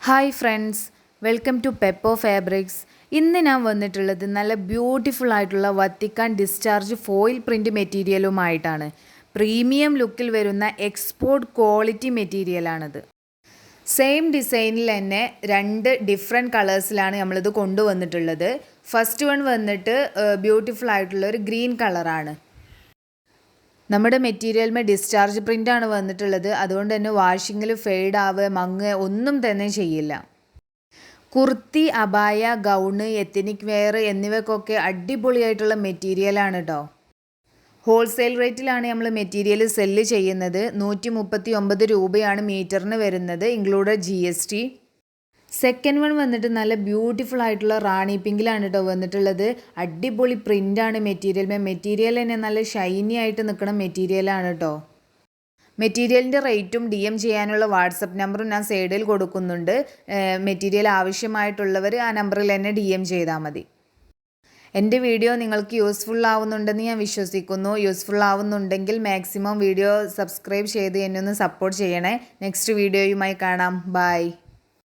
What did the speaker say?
Hi friends welcome to Peppo fabrics ഇന്ന് ഞാൻ വന്നിട്ടുള്ളത് നല്ല ബ്യൂട്ടിഫുൾ ആയിട്ടുള്ള വത്തിക്കാൻ ഡിസ്ചാർജ് ഫോയിൽ പ്രിന്റ് മെറ്റീരിയലുമായിട്ടാണ് പ്രീമിയം ലുക്കിൽ വരുന്ന എക്സ്പോർട്ട് ക്വാളിറ്റി മെറ്റീരിയലാണിത് സെയിം ഡിസൈനിൽ തന്നെ രണ്ട് ഡിഫറെന്റ് കളേഴ്സിലാണ് നമ്മളിത് കൊണ്ടുവന്നിട്ടുള്ളത്. ഫസ്റ്റ് വൺ വന്നിട്ട് ബ്യൂട്ടിഫുൾ ആയിട്ടുള്ള ഒരു ഗ്രീൻ കളറാണ് നമ്മുടെ മെറ്റീരിയലിൽ ഡിസ്ചാർജ് പ്രിന്റ് ആണ് വന്നിട്ടുള്ളത്. അതുകൊണ്ട് തന്നെ വാഷിങ്ങിൽ ഫെയ്ഡ് ആവുക മങ്ങ് ഒന്നും തന്നെ ചെയ്യില്ല. കുർത്തി അബായ ഗൗണ് എത്തനിക് വെയർ എന്നിവയ്ക്കൊക്കെ അടിപൊളിയായിട്ടുള്ള മെറ്റീരിയലാണ് കേട്ടോ ഹോൾസെയിൽ റേറ്റിലാണ് നമ്മൾ മെറ്റീരിയൽ സെല്ല് ചെയ്യുന്നത്. നൂറ്റി മുപ്പത്തി ഒമ്പത് രൂപയാണ് മീറ്ററിന് വരുന്നത് included G S T second one വന്നിട്ട് നല്ല ബ്യൂട്ടിഫുൾ ആയിട്ടുള്ള റാണി പിങ്കിലാണ് കേട്ടോ വന്നിട്ടുള്ളത്. അടിപൊളി പ്രിന്റാണ് മെറ്റീരിയൽ മെറ്റീരിയൽ തന്നെ നല്ല ഷൈനി ആയിട്ട് നിൽക്കുന്ന മെറ്റീരിയലാണ് കേട്ടോ മെറ്റീരിയലിന്റെ റേറ്റും ഡി എം ചെയ്യാനുള്ള വാട്സപ്പ് നമ്പറും ഞാൻ സൈഡിൽ കൊടുക്കുന്നുണ്ട്. മെറ്റീരിയൽ ആവശ്യമായിട്ടുള്ളവർ ആ നമ്പറിൽ തന്നെ ഡി എം ചെയ്താൽ മതി. എന്റെ വീഡിയോ നിങ്ങൾക്ക് യൂസ്ഫുൾ ആവുന്നുണ്ടെന്ന് ഞാൻ വിശ്വസിക്കുന്നു. യൂസ്ഫുൾ ആവുന്നുണ്ടെങ്കിൽ മാക്സിമം വീഡിയോ സബ്സ്ക്രൈബ് ചെയ്ത് എന്നെ ഒന്ന് സപ്പോർട്ട് ചെയ്യണേ. നെക്സ്റ്റ് വീഡിയോയുമായി കാണാം. ബൈ